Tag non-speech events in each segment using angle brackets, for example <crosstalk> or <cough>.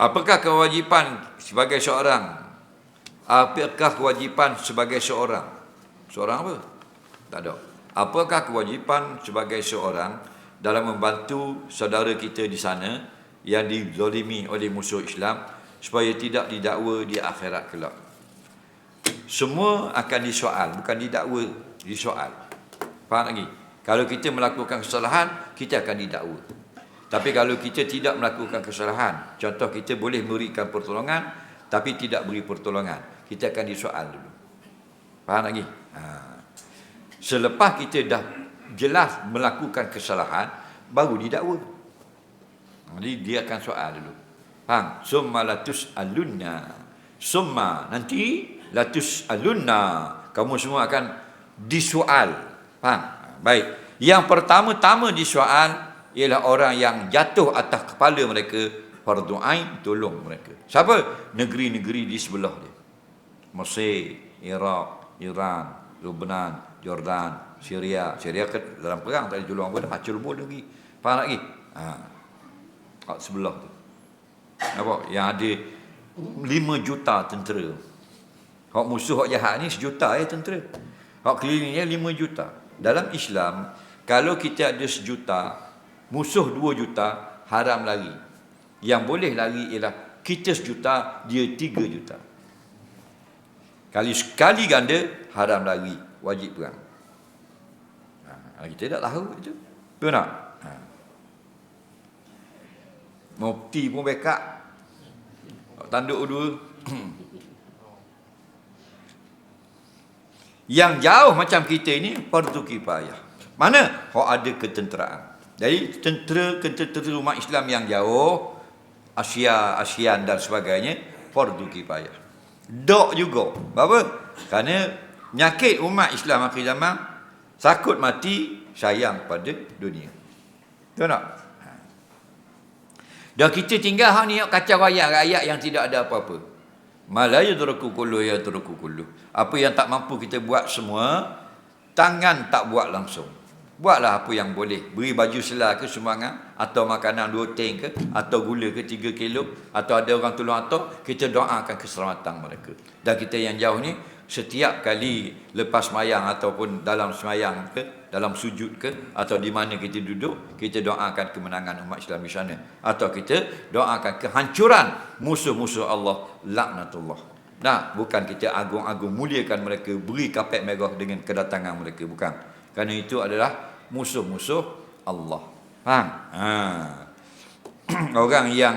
Apakah kewajipan sebagai seorang? Apakah kewajipan sebagai seorang? Seorang apa? Tak ada. Apakah kewajipan sebagai seorang dalam membantu saudara kita di sana yang dizolimi oleh musuh Islam supaya tidak didakwa di akhirat kelak? Semua akan disoal, bukan didakwa, disoal. Faham lagi? Kalau kita melakukan kesalahan, kita akan didakwa. Tapi kalau kita tidak melakukan kesalahan, contoh kita boleh memberikan pertolongan tapi tidak beri pertolongan, kita akan disoal dulu. Faham lagi? Ha. Selepas kita dah jelas melakukan kesalahan, baru didakwa. Jadi dia akan soal dulu. Faham? Summa latus alunna. Summa nanti latus alunna. Kamu semua akan disoal. Faham? Baik. Yang pertama-tama disoal ialah orang yang jatuh atas kepala mereka fardu ain tolong mereka. Siapa? Negeri-negeri di sebelah dia. Mesir, Iraq, Iran, Lebanon, Jordan, Syria. Syria ke dalam perang tadi tolong apa dah hacur pun lagi. Faham lagi? Ha. Kat sebelah tu. Nampak? Yang ada 5 juta tentera. Hak musuh hak jahat ni sejuta ya tentera. Hak kelilingnya 5 juta. Dalam Islam, kalau kita ada sejuta, Musuh dua juta, haram lari. Yang boleh lari ialah kita sejuta, dia tiga juta. Kali sekali ganda, haram lari. Wajib perang. Ha, kita tak tahu itu. Betul tak? Ha. Mufti pun bekak. Tanduk dua. Yang jauh macam kita ini, fardu kifayah. Mana? Kau ada ketenteraan. Jadi tentera-tentera umat Islam yang jauh, Asia, ASEAN dan sebagainya, fardu kifayah. Dok juga. Apa? Kerana nyakit umat Islam akhir zaman, sakut mati, sayang pada dunia. Tahu tak? Ha. Dan kita tinggal hang ni kacau ayat-ayat yang tidak ada apa-apa. Malaya turuku kullu ya turuku kullu. Apa yang tak mampu kita buat semua, tangan tak buat langsung. Buatlah apa yang boleh. Beri baju selah ke sumbangan. Atau makanan dua tank ke. Atau gula ke tiga kilo. Atau ada orang tolong atau. Kita doakan keselamatan mereka. Dan kita yang jauh ni. Setiap kali lepas semayang ataupun dalam semayang ke. Dalam sujud ke. Atau di mana kita duduk. Kita doakan kemenangan umat Islam di sana. Atau kita doakan kehancuran musuh-musuh Allah. Laknatullah. Nah, bukan kita agung-agung muliakan mereka. Beri kapet merah dengan kedatangan mereka. Bukan. Kerana itu adalah musuh-musuh Allah. Faham? Ha. <clears throat> orang yang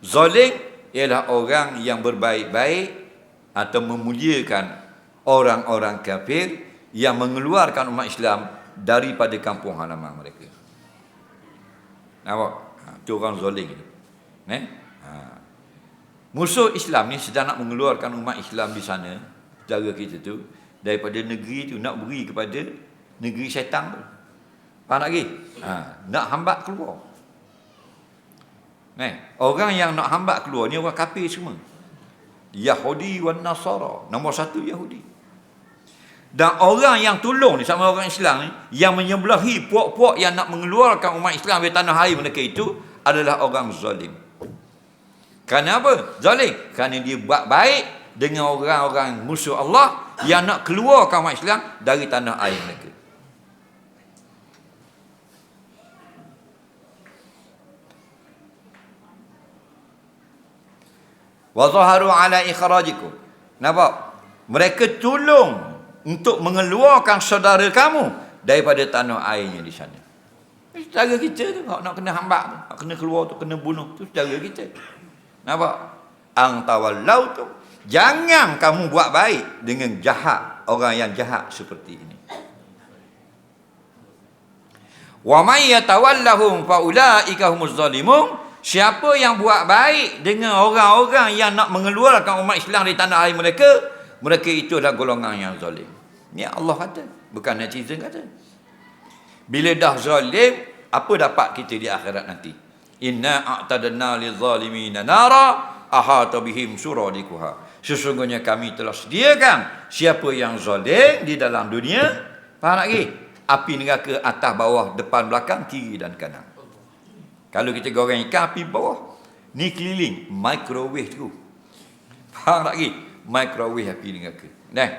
zalim ialah orang yang berbaik-baik atau memuliakan orang-orang kafir yang mengeluarkan umat Islam daripada kampung halaman mereka. Nampak? Ha, itu orang zalim itu. Eh? Ha. Musuh Islam ni sedang nak mengeluarkan umat Islam di sana, jaga kita tu, daripada negeri tu nak beri kepada negeri syaitan tu. Faham lagi? Ha, nak hambat keluar. Ni, orang yang nak hambat keluar ni orang kafir semua. Yahudi wan Nasara. Nombor satu Yahudi. Dan orang yang tolong ni sama orang Islam ni yang menyebelahi puak-puak yang nak mengeluarkan umat Islam dari tanah air mereka itu adalah orang zalim. Kerana apa? Zalim. Kerana dia buat baik dengan orang-orang musuh Allah yang nak keluarkan umat Islam dari tanah air mereka. Wa zaharu ala ikhrajikum. Nampak? Mereka tolong untuk mengeluarkan saudara kamu daripada tanah airnya di sana. Saudara kita tu nak kena hambak tu nak kena keluar tu kena bunuh tu saudara kita. Nampak? Ang tawallau tu jangan kamu buat baik dengan jahat orang yang jahat seperti ini. Wa may yatawallahum fa ulaika humuz zalimun Siapa yang buat baik dengan orang-orang yang nak mengeluarkan umat Islam dari tanah air mereka, mereka itu adalah golongan yang zalim. Ini Allah kata, bukan netizen kata. Bila dah zalim, apa dapat kita di akhirat nanti? Inna a'tadna lizalimina nara ahata bihim suradikuha. Sesungguhnya kami telah sediakan siapa yang zalim di dalam dunia, faham lagi? Api neraka atas bawah depan belakang kiri dan kanan. Kalau kita goreng ikan api bawah. Ni keliling microwave tu. Faham tak lagi? Microwave api dengan ke. Nah.